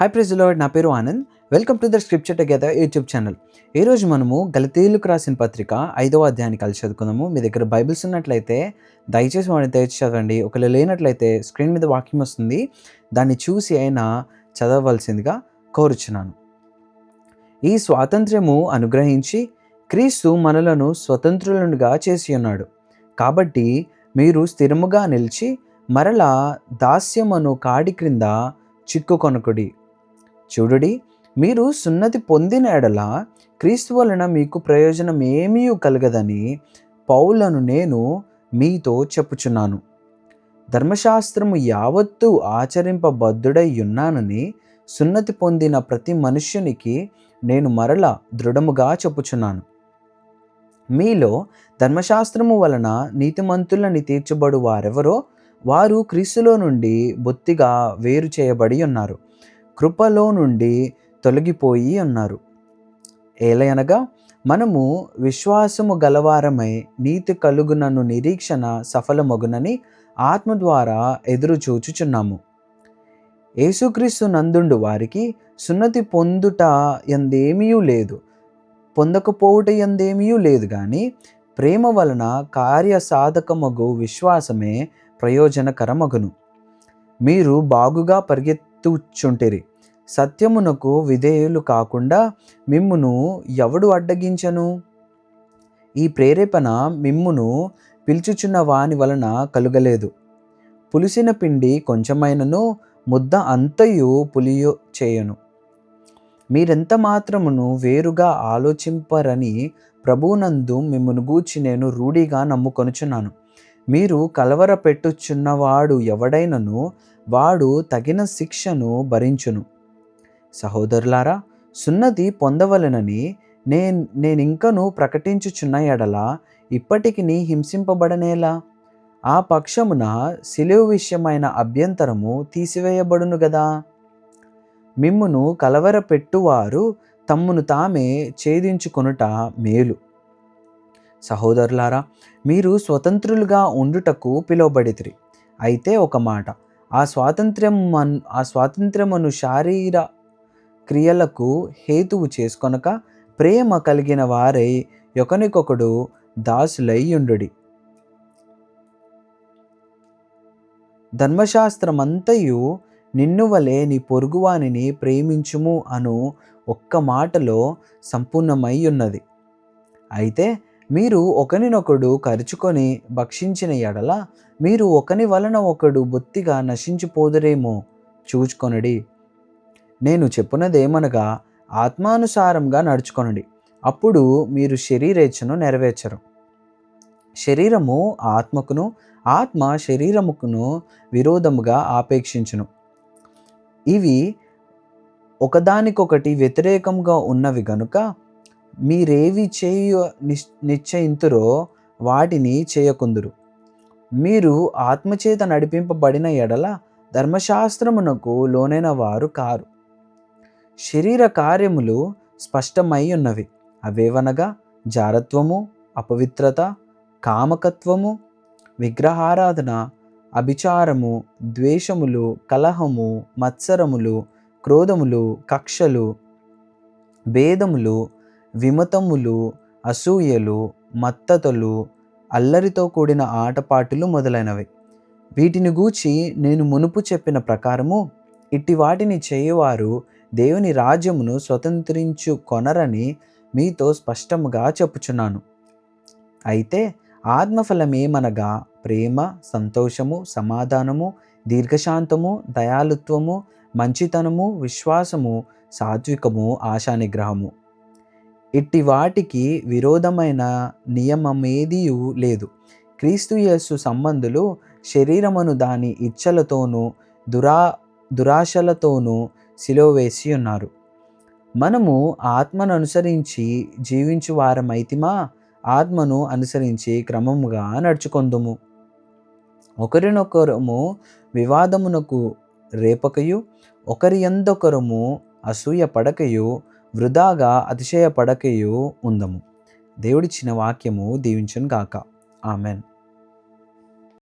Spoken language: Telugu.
హై ప్రెజలాడ్ నా పేరు Anand. Welcome to the scripture together YouTube channel ఈరోజు మనము గలతీయులకు రాసిన పత్రిక ఐదవ అధ్యాయాన్ని కలిసి చదువుకుందాము. మీ దగ్గర బైబిల్స్ ఉన్నట్లయితే దయచేసి వాడిని తెచ్చి చదవండి. ఒకవేళ లేనట్లయితే స్క్రీన్ మీద వాక్యం వస్తుంది. దాన్ని చూసి అయినా చదవవలసిందిగా కోరుచున్నాను. ఈ స్వాతంత్ర్యము అనుగ్రహించి క్రీస్తు మనలను స్వతంత్రులనుగా చేసి ఉన్నాడు. కాబట్టి మీరు స్థిరముగా నిలిచి మరలా దాస్యమను కాడి క్రింద చిక్కుకొనకుడి. చూడుడి మీరు సున్నతి పొందిన ఎడల క్రీస్తు వలన మీకు ప్రయోజనం ఏమీ కలగదని పౌలను నేను మీతో చెప్పుచున్నాను. ధర్మశాస్త్రము యావత్తు ఆచరింపబద్ధుడై ఉన్నానని సున్నతి పొందిన ప్రతి మనుష్యునికి నేను మరల దృఢముగా చెప్పుచున్నాను. మీలో ధర్మశాస్త్రము వలన నీతిమంతులని తీర్చబడు వారెవరో వారు క్రీస్తులో నుండి బొత్తిగా వేరు చేయబడి ఉన్నారు. కృపలో నుండి తొలగిపోయి ఉన్నారు. ఏలయనగా మనము విశ్వాసము గలవారమై నీతి కలుగునను నిరీక్షణ సఫలమగునని ఆత్మ ద్వారా ఎదురు చూచుచున్నాము. యేసుక్రీస్తు నందుండు వారికి సున్నతి పొందుట ఎందేమీ లేదు. పొందకపోవుట ఎందేమీ లేదు కానీ ప్రేమ వలన కార్యసాధకమగు విశ్వాసమే ప్రయోజనకరమగును. మీరు బాగుగా ఎత్తుచుంటిరి. సత్యమునకు విధేయులు కాకుండా మిమ్మును ఎవడు అడ్డగించను? ఈ ప్రేరేపణ మిమ్మును పిలుచుచున్న వాని వలన కలుగలేదు. పులిసిన పిండి కొంచెమైనను ముద్ద అంతయు పులియు చేయను. మీరెంత మాత్రమును వేరుగా ఆలోచింపరని ప్రభువునందు మిమ్మను గూర్చి నేను రూఢిగా నమ్ముకొనుచున్నాను. మీరు కలవర పెట్టుచున్నవాడు ఎవడైనను వాడు తగిన శిక్షను భరించును. సహోదరులారా సున్నతి పొందవలనని నేను నేనింకను ప్రకటించుచున్న ఎడల ఇప్పటికి నీ హింసింపబడనేలా? ఆ పక్షమున సిలువు విషయమైన అభ్యంతరము తీసివేయబడును గదా? మిమ్మును కలవరపెట్టువారు తమ్మును తామే ఛేదించుకొనుట మేలు. సహోదరులారా మీరు స్వతంత్రులుగా ఉండుటకు పిలువబడితిరి. అయితే ఒక మాట ఆ స్వాతంత్ర్యం మన్ ఆ స్వాతంత్ర్యమును శారీర క్రియలకు హేతువు చేసుకొనక ప్రేమ కలిగిన వారై ఒకనికొకడు దాసులై ధర్మశాస్త్రమంతయు నిన్ను వలె నీ పొరుగువానిని ప్రేమించుము అను ఒక్క మాటలో సంపూర్ణమై ఉన్నది అయితే మీరు ఒకనినొకడు కరుచుకొని భక్షించిన ఎడల మీరు ఒకని వలన ఒకడు బొత్తిగా నశించిపోదురేమో చూచుకొనడి. నేను చెప్పున్నదేమనగా ఆత్మానుసారంగా నడుచుకొనండి. అప్పుడు మీరు శరీరేచ్ఛను నెరవేర్చరు. శరీరము ఆత్మకును ఆత్మ శరీరముకును విరోధముగా ఆపేక్షించును. ఇవి ఒకదానికొకటి వ్యతిరేకంగా ఉన్నవి గనుక మీరేవి చేయ నిశ్చయింతురో వాటిని చేయకుందురు. మీరు ఆత్మచేత నడిపింపబడిన ఎడల ధర్మశాస్త్రమునకు లోనైన వారు కారు. శరీర కార్యములు స్పష్టమై ఉన్నవి. అవేవనగా? జారత్వము అపవిత్రత కామకత్వము విగ్రహారాధన అభిచారము ద్వేషములు కలహము మత్సరములు క్రోధములు కక్షలు భేదములు విమతములు అసూయలు మత్తతలు అల్లరితో కూడిన ఆటపాటులు మొదలైనవి. వీటిని గూచి నేను మునుపు చెప్పిన ప్రకారము ఇట్టి వాటిని చేయవారు దేవుని రాజ్యమును స్వతంత్రించు కొనరని మీతో స్పష్టముగా చెప్పుచున్నాను. అయితే ఆత్మఫలమేమనగా ప్రేమ సంతోషము సమాధానము దీర్ఘశాంతము దయాలుత్వము మంచితనము విశ్వాసము సాత్వికము ఆశానిగ్రహము. ఇట్టి వాటికి విరోధమైన నియమమేదియూ లేదు. క్రీస్తుయస్సు సంబంధులు శరీరమును దాని ఇచ్చలతోనూ దురా దురాశలతోనూ సిలోవేసి ఉన్నారు. మనము ఆత్మను అనుసరించి జీవించు వారమైతిమా? ఆత్మను అనుసరించి క్రమముగా నడుచుకొందుము. ఒకరినొకరము వివాదమునకు రేపకయు ఒకరి ఎందొకరము అసూయ పడకయు వృధాగా అతిశయపడకయు ఉందము. దేవుడిచ్చిన వాక్యము దీవించను గాక ఆమెన్.